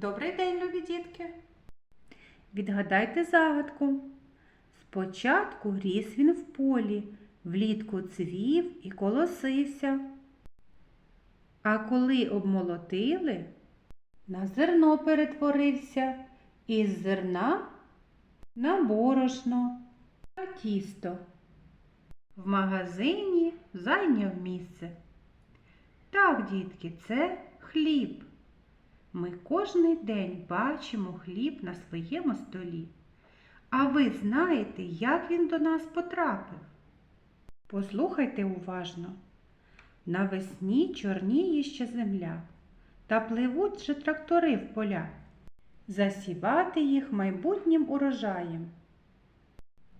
Добрий день, любі дітки! Відгадайте загадку. Спочатку ріс він в полі, влітку цвів і колосився. А коли обмолотили, на зерно перетворився, із зерна на борошно та тісто. В магазині зайняв місце. Так, дітки, це хліб. Ми кожний день бачимо хліб на своєму столі. А ви знаєте, як він до нас потрапив? Послухайте уважно. Навесні чорніє ще земля, та пливуть же трактори в поля, засівати їх майбутнім урожаєм.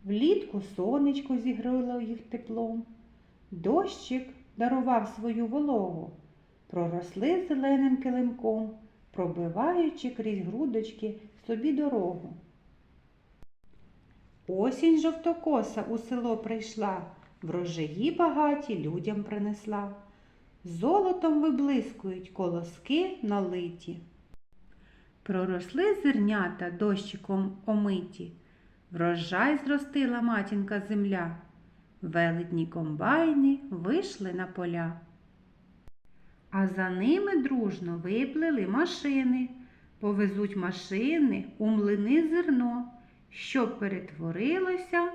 Влітку сонечко зігріло їх теплом, дощик дарував свою вологу, проросли зеленим килимком, пробиваючи крізь грудочки собі дорогу. Осінь жовтокоса у село прийшла, врожаї багаті людям принесла. Золотом виблискують колоски налиті. Проросли зернята дощиком омиті, врожай зростила матінка земля, велетні комбайни вийшли на поля. А за ними дружно виплили машини, повезуть машини у млини зерно, щоб перетворилося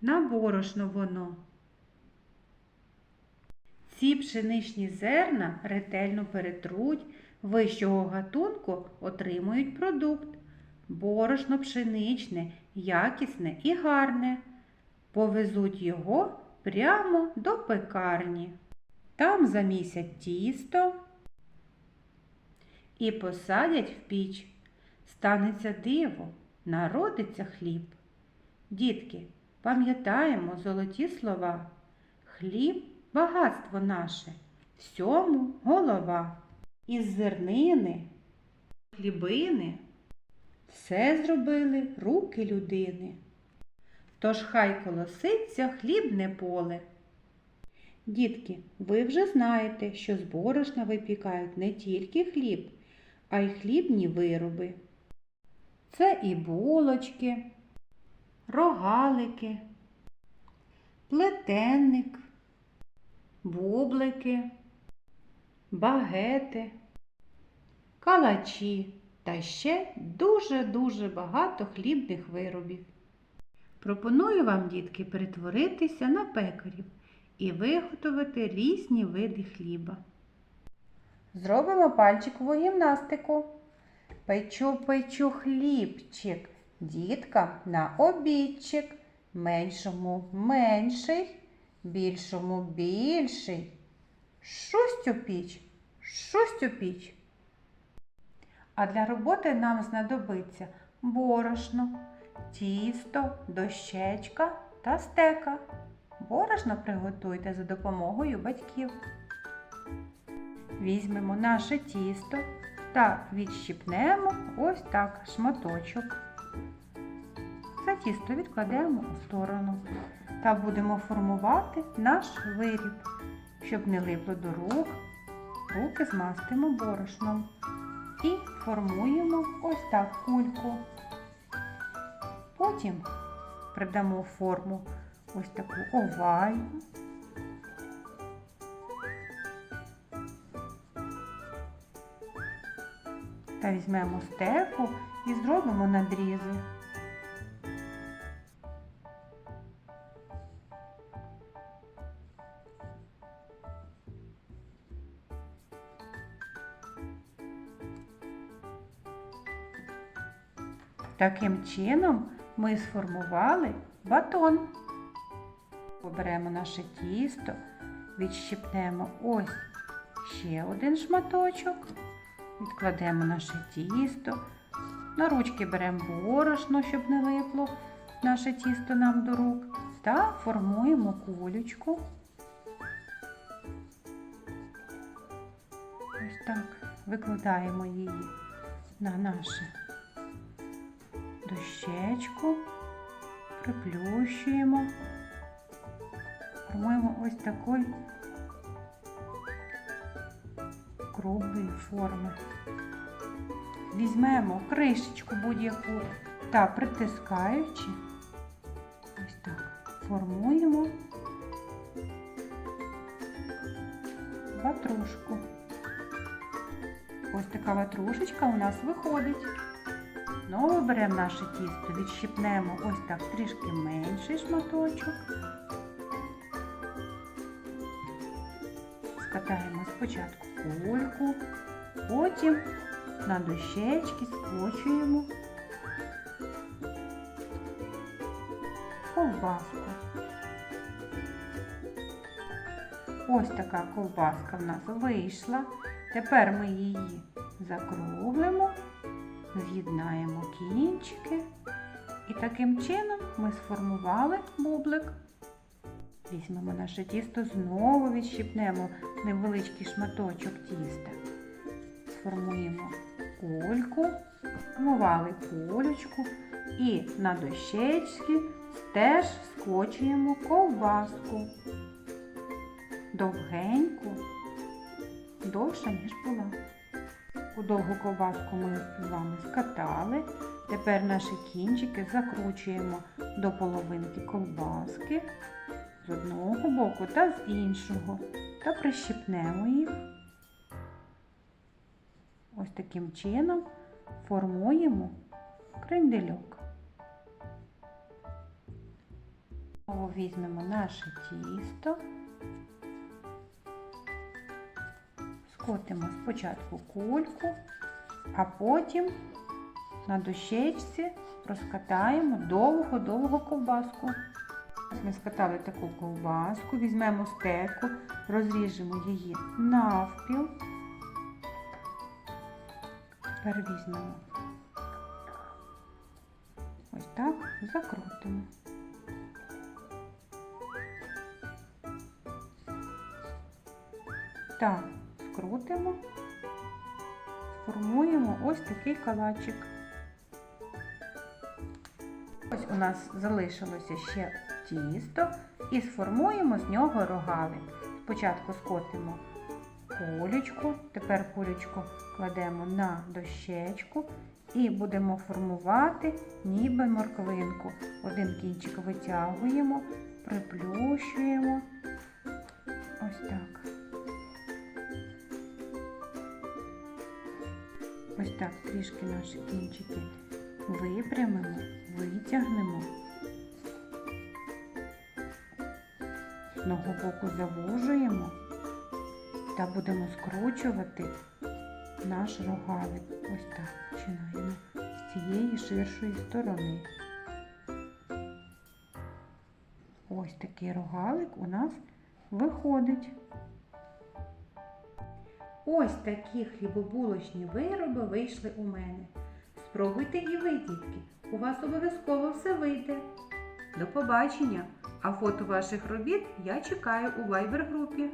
на борошно воно. Ці пшеничні зерна ретельно перетруть, вищого гатунку отримують продукт. Борошно пшеничне, якісне і гарне. Повезуть його прямо до пекарні. Там замісять тісто і посадять в піч. Станеться диво, народиться хліб. Дітки, пам'ятаємо золоті слова. Хліб багатство наше, всьому голова. Із зернини, хлібини все зробили руки людини. Тож хай колоситься хлібне поле. Дітки, ви вже знаєте, що з борошна випікають не тільки хліб, а й хлібні вироби. Це і булочки, рогалики, плетенник, бублики, багети, калачі та ще дуже-дуже багато хлібних виробів. Пропоную вам, дітки, перетворитися на пекарів і виготовити різні види хліба. Зробимо пальчикову гімнастику. Печу, печу хлібчик, дітка на обідчик, меншому менший, більшому більший. Шусть у піч, шусть у піч. А для роботи нам знадобиться борошно, тісто, дощечка та стека. Борошно приготуйте за допомогою батьків. Візьмемо наше тісто та відщипнемо ось так шматочок. Це тісто відкладемо у сторону та будемо формувати наш виріб. Щоб не липло до рук, руки змастимо борошном і формуємо ось так кульку. Потім придамо форму ось таку овальну. Та візьмемо стеку і зробимо надрізи. Таким чином ми сформували батон. Оберемо наше тісто, відщипнемо ось ще один шматочок, відкладемо наше тісто, на ручки беремо борошно, щоб не липло наше тісто нам до рук, та формуємо кулечку. Ось так викладаємо її на наше дощечку, приплющуємо, формуємо ось такої круглої форми. візьмемо кришечку будь-яку та притискаючи, ось так, формуємо ватрушку. Ось така ватрушечка у нас виходить. Знову беремо наше тісто, відщипнемо ось так трішки менший шматочок. Скатаємо спочатку кульку, потім на дощечки скочуємо ковбаску. Ось така ковбаска в нас вийшла. Тепер ми її закруглимо, з'єднаємо кінчики. І таким чином ми сформували бублик. Візьмемо наше тісто, знову відщипнемо невеличкий шматочок тіста. Сформуємо кульку, формували кулечку і на дощечці теж скочуємо ковбаску. Довгеньку, довша, ніж була. У довгу ковбаску ми з вами скатали. Тепер наші кінчики закручуємо до половинки ковбаски з одного боку та з іншого та прищипнемо їх. Ось таким чином формуємо крендельок. Знову візьмемо наше тісто, скотимо спочатку кульку, а потім на дощечці розкатаємо довго-довго ковбаску. Ми скатали таку ковбаску, візьмемо стеку, розріжемо її навпіл. Тепер візьмемо ось так, закрутимо. Так, скрутимо, сформуємо ось такий калачик. Ось у нас залишилося ще тісто і сформуємо з нього рогалик. Спочатку скотимо кулечку, тепер кулечку кладемо на дощечку і будемо формувати ніби морквинку. Один кінчик витягуємо, приплющуємо. Ось так. Ось так трішки наші кінчики випрямимо, витягнемо. Одного боку завужуємо та будемо скручувати наш рогалик. Ось так починаємо з цієї ширшої сторони. Ось такий рогалик у нас виходить. Ось такі хлібобулочні вироби вийшли у мене. Спробуйте і ви, дітки. У вас обов'язково все вийде. До побачення! А фото ваших робіт я чекаю у вайбер групі.